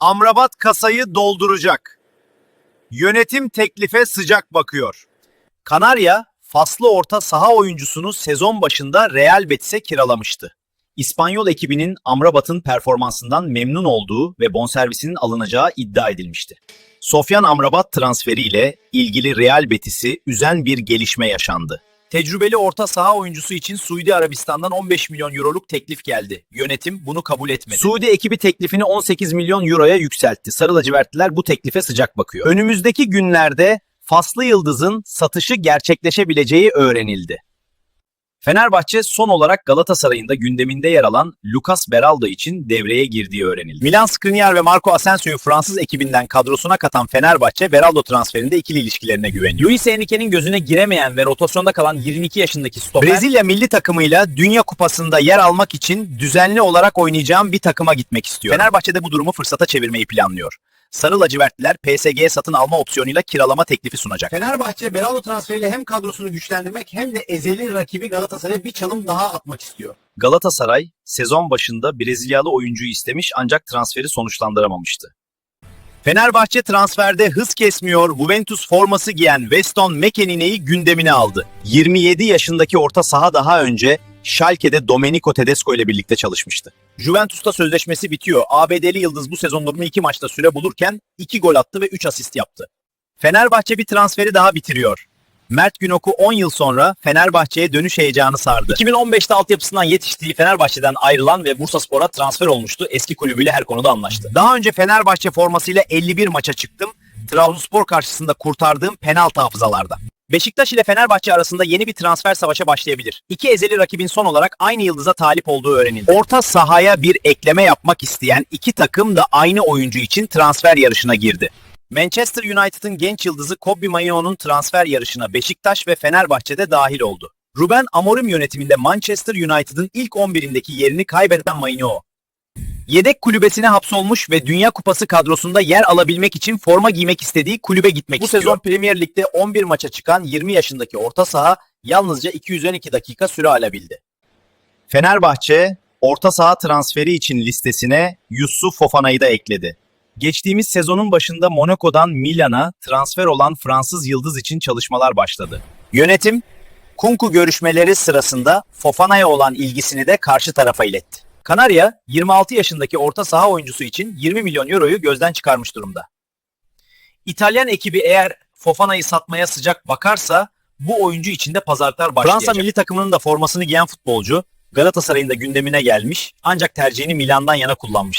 Amrabat kasayı dolduracak. Yönetim teklife sıcak bakıyor. Kanarya, faslı orta saha oyuncusunu sezon başında Real Betis'e kiralamıştı. İspanyol ekibinin Amrabat'ın performansından memnun olduğu ve bonservisinin alınacağı iddia edilmişti. Sofyan Amrabat transferiyle ilgili Real Betis'i üzen bir gelişme yaşandı. Tecrübeli orta saha oyuncusu için Suudi Arabistan'dan 15 milyon euroluk teklif geldi. Yönetim bunu kabul etmedi. Suudi ekibi teklifini 18 milyon euroya yükseltti. Sarı lacivertliler bu teklife sıcak bakıyor. Önümüzdeki günlerde Faslı Yıldız'ın satışı gerçekleşebileceği öğrenildi. Fenerbahçe son olarak Galatasaray'ın da gündeminde yer alan Lucas Beraldo için devreye girdiği öğrenildi. Milan Skriniar ve Marco Asensio'yu Fransız ekibinden kadrosuna katan Fenerbahçe, Beraldo transferinde ikili ilişkilerine güveniyor. Luis Enrique'nin gözüne giremeyen ve rotasyonda kalan 22 yaşındaki stoper, Brezilya milli takımıyla Dünya Kupası'nda yer almak için düzenli olarak oynayacağım bir takıma gitmek istiyor. Fenerbahçe de bu durumu fırsata çevirmeyi planlıyor. Sarı lacivertliler PSG'ye satın alma opsiyonuyla kiralama teklifi sunacak. Fenerbahçe Beraldo transferiyle hem kadrosunu güçlendirmek hem de ezeli rakibi Galatasaray'a bir çalım daha atmak istiyor. Galatasaray sezon başında Brezilyalı oyuncuyu istemiş ancak transferi sonuçlandıramamıştı. Fenerbahçe transferde hız kesmiyor, Juventus forması giyen Weston McKennie'yi gündemine aldı. 27 yaşındaki orta saha daha önce Schalke'de Domenico Tedesco ile birlikte çalışmıştı. Juventus'ta sözleşmesi bitiyor. ABD'li Yıldız bu sezon 22 maçta süre bulurken 2 gol attı ve 3 asist yaptı. Fenerbahçe bir transferi daha bitiriyor. Mert Günok'u 10 yıl sonra Fenerbahçe'ye dönüş heyecanı sardı. 2015'te altyapısından yetiştiği Fenerbahçe'den ayrılan ve Bursaspor'a transfer olmuştu. Eski kulübüyle her konuda anlaştı. Daha önce Fenerbahçe formasıyla 51 maça çıktım. Trabzonspor karşısında kurtardığım penaltı hafızalarda. Beşiktaş ile Fenerbahçe arasında yeni bir transfer savaşa başlayabilir. İki ezeli rakibin son olarak aynı yıldıza talip olduğu öğrenildi. Orta sahaya bir ekleme yapmak isteyen iki takım da aynı oyuncu için transfer yarışına girdi. Manchester United'ın genç yıldızı Kobe Mainoo'nun transfer yarışına Beşiktaş ve Fenerbahçe'de dahil oldu. Ruben Amorim yönetiminde Manchester United'ın ilk 11'indeki yerini kaybeden Mainoo, yedek kulübesine hapsolmuş ve Dünya Kupası kadrosunda yer alabilmek için forma giymek istediği kulübe gitmek Bu istiyor. sezon Premier Lig'de 11 maça çıkan 20 yaşındaki orta saha yalnızca 212 dakika süre alabildi. Fenerbahçe, orta saha transferi için listesine Yusuf Fofana'yı da ekledi. Geçtiğimiz sezonun başında Monaco'dan Milan'a transfer olan Fransız yıldız için çalışmalar başladı. Yönetim, Kunku görüşmeleri sırasında Fofana'ya olan ilgisini de karşı tarafa iletti. Kanarya, 26 yaşındaki orta saha oyuncusu için 20 milyon euroyu gözden çıkarmış durumda. İtalyan ekibi eğer Fofana'yı satmaya sıcak bakarsa bu oyuncu için de pazarlar başlayacak. Fransa milli takımının da formasını giyen futbolcu Galatasaray'ın da gündemine gelmiş ancak tercihini Milan'dan yana kullanmıştı.